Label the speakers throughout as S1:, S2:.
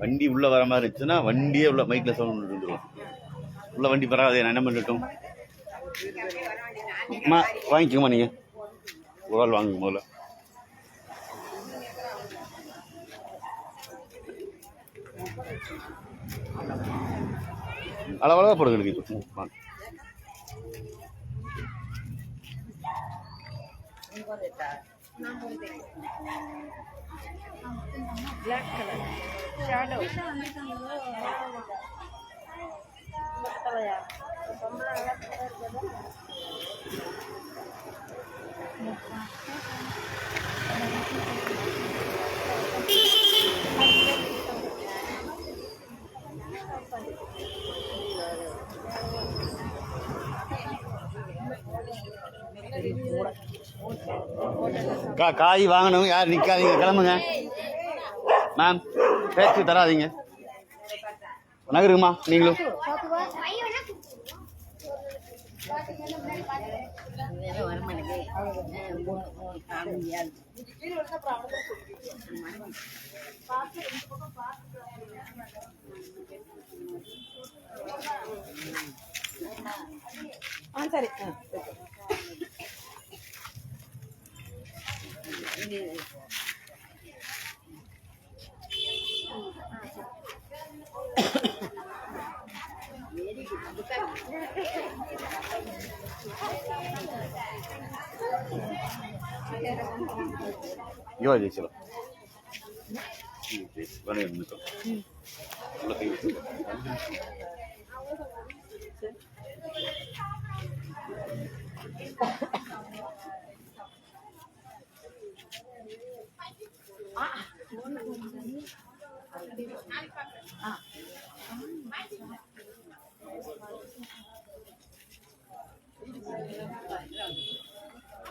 S1: வண்டி உள்ளே வர மாதிரி இருந்துச்சுன்னா வண்டியே உள்ள மைக்கில் சவுண்ட் இருந்துரும் உள்ள வண்டி வராது நான் என்ன பண்ணட்டும்? அம்மா வாங்கிக்கோமா நீங்கள் ஒரு ஆள் வாங்குங்க முதல்ல. அளவளவா போடுங்க Gracias. Black colour
S2: shadow Thank you.
S1: கா காய் வாங்கணும். யார் நிற்காதீங்க கிளம்புங்க. மேம் பேச்சு தராதீங்க. நகருங்கம்மா நீங்களும்.
S2: ஆ சரி. ஆ
S1: 弱いでよ。
S2: いいです。
S1: バネを抜く。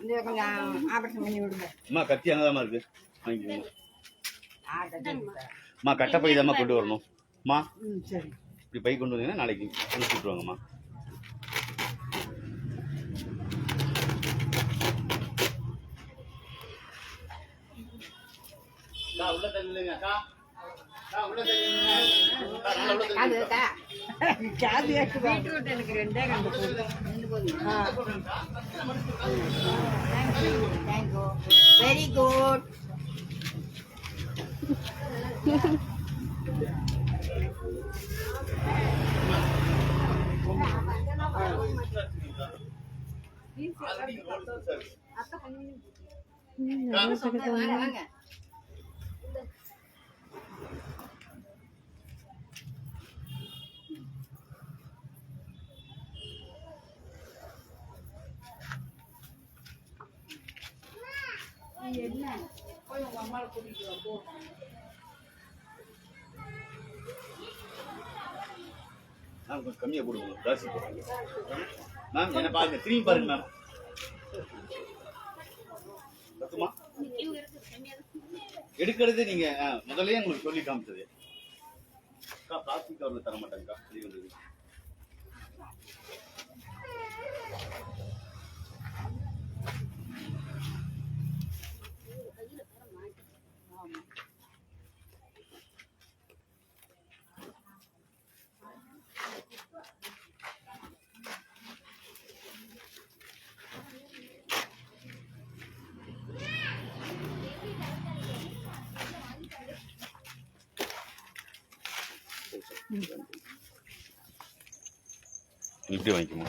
S3: இந்த கொஞ்சம் ஆபரேஷன் பண்ணி விடுங்க.
S1: அம்மா கத்தி அங்கதாம்மா இருக்கு. வாங்கிக்கோங்க. அம்மா கட்டப்பை தாம்மா கொண்டு வரணும். அம்மா
S3: ம் சரி.
S1: இப்படி பை கொண்டு வந்தீங்கன்னா நாளைக்கு அனுப்பிச்சு விட்ருவாங்கம்மா உள்ள தள்ளுங்க உள்ள தள்ளுங்க. அக்கா, நல்லா உள்ள
S3: அது
S1: தள்ளுங்க.
S3: இருக்கா காது கேட்குதா பீட்ரூட் எனக்கு ரெண்டே என்ன போய் உங்க அம்மாவை கூட்டிட்டு வா போ
S1: மேம் கொஞ்சம் கம்மியா கொடுங்க ஜாஸ்தி மேம் என்ன பாருங்க திரும்பி பாருங்க மேம் பத்துமா எடுக்கிறது நீங்க முதல்ல உங்களுக்கு சொல்லி காமிச்சது. அக்கா பிளாஸ்டிக் கவர்ல தர மாட்டாங்கக்கா வெளிய வந்தது இப்படி வாங்கிக்குமா